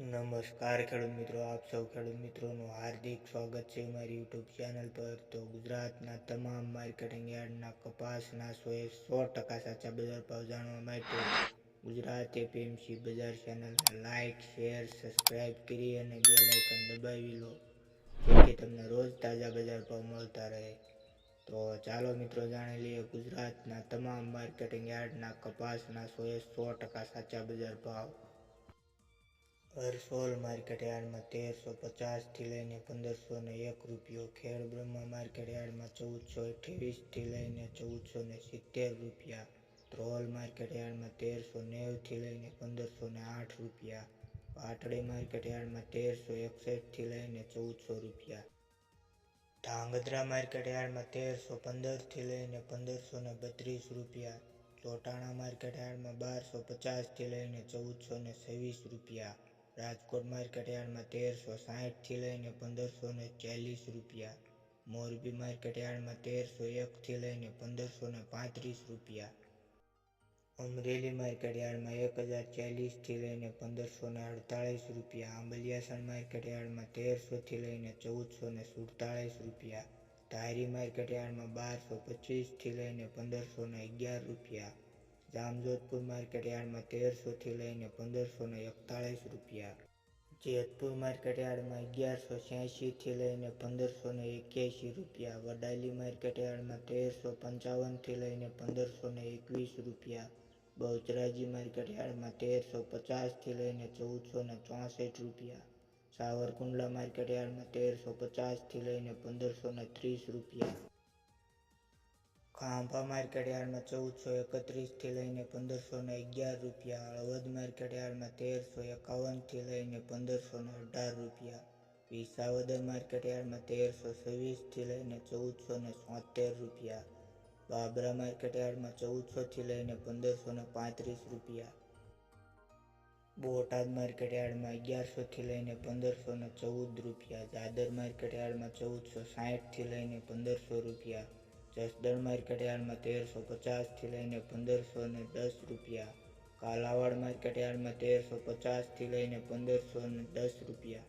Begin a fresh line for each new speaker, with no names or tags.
નમસ્કાર ખેડૂત મિત્રો, આપ સૌ ખેડૂત મિત્રોનું હાર્દિક સ્વાગત છે મારી યુટ્યુબ ચેનલ પર. તો ગુજરાતના તમામ માર્કેટિંગ યાર્ડના કપાસના સોએ સો ટકા સાચા બજાર ભાવ જાણવા માટે ગુજરાત એપીએમસી બજાર ચેનલને લાઇક શેર, સબસ્ક્રાઇબ કરી અને બેલ આઇકન દબાવી લો, જેથી તમને રોજ તાજા બજાર ભાવ મળતા રહે. તો ચાલો મિત્રો જાણી લઈએ ગુજરાતના તમામ માર્કેટિંગ યાર્ડના કપાસના સોએ સો ટકા સાચા બજાર ભાવ. હરસોલ માર્કેટ તેરસો પચાસથી લઈને પંદરસો ને એક રૂપિયો, ખેડ બ્રહ્મા માર્કેટ ચૌદસો અઠ્યાવીસથી લઈને ચૌદસો ને સિત્તેર રૂપિયા, ધ્રોલ માર્કેટ તેરસો નેવથી લઈને પંદરસો ને આઠ રૂપિયા, પાટડી માર્કેટ તેરસો એકસઠથી લઈને ચૌદસો રૂપિયા, ધાંગધ્રા માર્કેટ તેરસો પંદરથી લઈને પંદરસો ને બત્રીસ રૂપિયા, ચોટાણા માર્કેટ બારસો પચાસથી લઈને ચૌદસો ને છવ્વીસ રૂપિયા રાજકોટ માર્કેટ યાર્ડમાં તેરસો સાહીઠથી લઈને પંદરસો ને ચાલીસ રૂપિયા. મોરબી માર્કેટ યાર્ડમાં તેરસો એકથી લઈને પંદરસો ને પાંત્રીસ રૂપિયા. અમરેલી માર્કેટ યાર્ડમાં એક હજાર ચાલીસથી લઈને પંદરસો ને અડતાળીસ રૂપિયા. આંબલિયાસણ માર્કેટ યાર્ડમાં તેરસોથી લઈને ચૌદસો ને સુડતાળીસ રૂપિયા. ધારી માર્કેટ યાર્ડમાં બારસો પચીસથી લઈને પંદરસો ને અગિયાર રૂપિયા. જામજોધપુર માર્કેટ યાર્ડમાં તેરસોથી લઈને પંદરસો ને એકતાળીસ રૂપિયા. જેતપુર માર્કેટ યાર્ડમાં અગિયારસો છ્યાસીથી લઈને પંદરસો ને એક્યાસી રૂપિયા. વડાલી માર્કેટ યાર્ડમાં તેરસો પંચાવનથી લઈને પંદરસો ને એકવીસ રૂપિયા. બહુચરાજી માર્કેટ યાર્ડમાં તેરસો પચાસથી લઈને ચૌદસો ને ચોસઠ રૂપિયા. સાવરકુંડલા માર્કેટ યાર્ડમાં તેરસો પચાસથી લઈને પંદરસો ને ત્રીસ રૂપિયા. ખાંભા માર્કેટ ચૌદસો એકત્રીસથી લઈને પંદરસો ને અગિયાર રૂપિયા હળવદ માર્કેટ તેરસો એકાવનથી લઈને પંદરસો ને અઢાર રૂપિયા. વિસાવદર માર્કેટ તેરસો છવ્વીસથી લઈને ચૌદસો ને સોતેર રૂપિયા. બાબરા માર્કેટ ચૌદસોથી લઈને પંદરસો ને પાંત્રીસ રૂપિયા. બોટાદ માર્કેટ અગિયારસોથી લઈને પંદરસો ને ચૌદ રૂપિયા. દાદર માર્કેટ ચૌદસો સાહીઠથી લઈને પંદરસો રૂપિયા. જસદણ માર્કેટ યાર્ડમાં તેરસો પચાસથી લઈને પંદરસો ને દસ રૂપિયા. કાલાવાડ માર્કેટ યાર્ડમાં તેરસો પચાસથી લઈને પંદરસો ને દસ રૂપિયા.